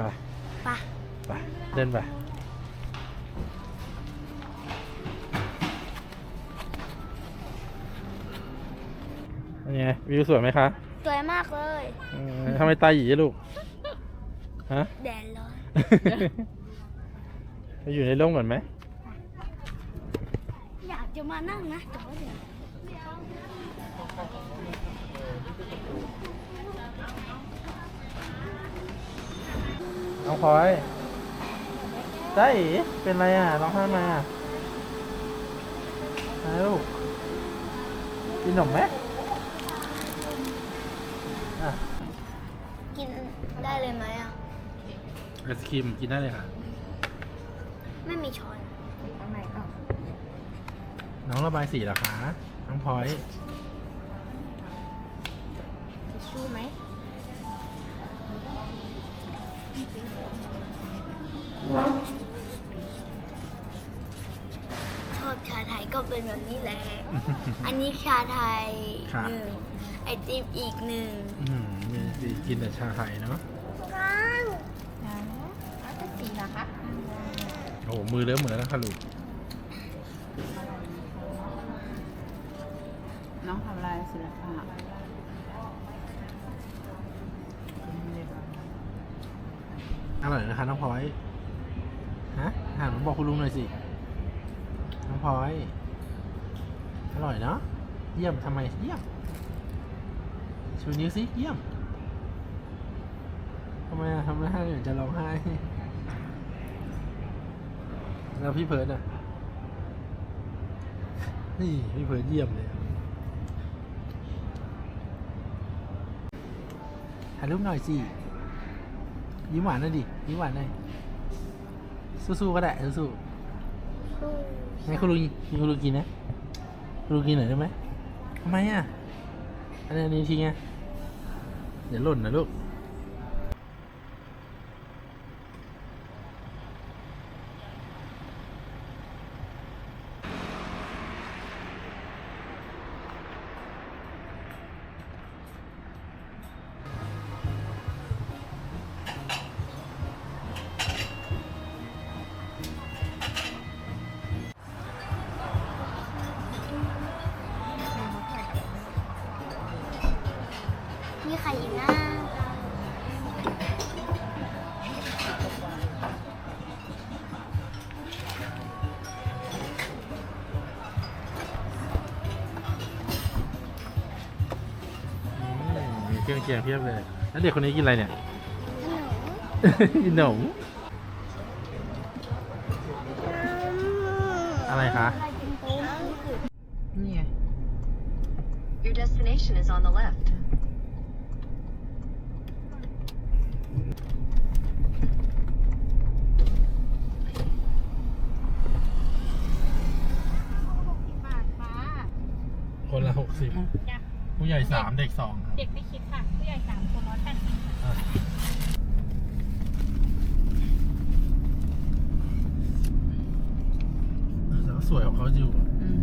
ไปไปไปเดินไปเป็นไงวิวสวยไหมคะสวยมากเลยเออทำไมตาหยีลูกฮะ แดดร้อนไปอยู่ในร่มก่อนไหมอยากจะมานั่งนะแต่ว่าเดี๋ยว น้องพลอยจ้าเอ๋เป็นไรอะร้องไห้มาฮะลูกกินขนมไหมอะกินได้เลยไหมอะ ไอศครีมกินได้เลยค่ะ ไม่มีช้อนข้างในก็น้องระบายสีเหรอคะ น้องพลอย ทิชชู่ไหม เป็นแบบนี้แหละ อันนี้ชาไทยค่ะหนึ่งไอติมอีกหนึ่งอืมมีสีกินแต่ชาไทยเนาะก้างนะแล้วก็สีนะคะโอ้โหมือเริ่มเหมือนแล้วค่ะลูกน้องทำลายศิลปะอร่อยนะคะน้องพลอยฮะหันมาบอกคุณลุงหน่อยสิน้องพลอยอ ร่อยเนาะเยี่ยมทำไมเยี่ยมชูนิ้วสิเยี่ยมทำไมอะทำไมให้เหมือนจะร้องไห้แล้วพี่เพิร์ดอะนี่พี่เพิร์ดเยี่ยมเลยอะถ่ายรูปหน่อยสิยิ้มหวานหน่อยดิยิ้มหวานหน่อยสู้ๆก็ได้สู้ๆให้คุณลุงกินคุณลุงกินนะ ดูกินหน่อยได้ไหมทำไมอะ อันนี้อันนี้ทิ้งไงเดี๋ยวหล่นนะลูก มีใครอีกนะอืมมีเครื่องเคียงเพียบเลย แล้วเด็กคนนี้กินอะไรเนี่ย ขนมกินขนมอะไรคะ นี่ไง Your destination is on the left. บาทฟ้า คนละหก สิบจ้ะผู้ใหญ่สามเด็กสองครับ เด็กไม่คิดค่ะ ผู้ใหญ่สามคนร้อยแปดสิบอะแต่ก็สวยของเขาอยู่อะอืม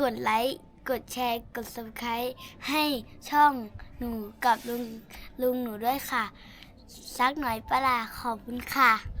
กดไลค์ กดแชร์ กด subscribe ให้ช่องหนูกับลุงลุงหนูด้วยค่ะ สักหน่อยปะล่ะขอบคุณค่ะ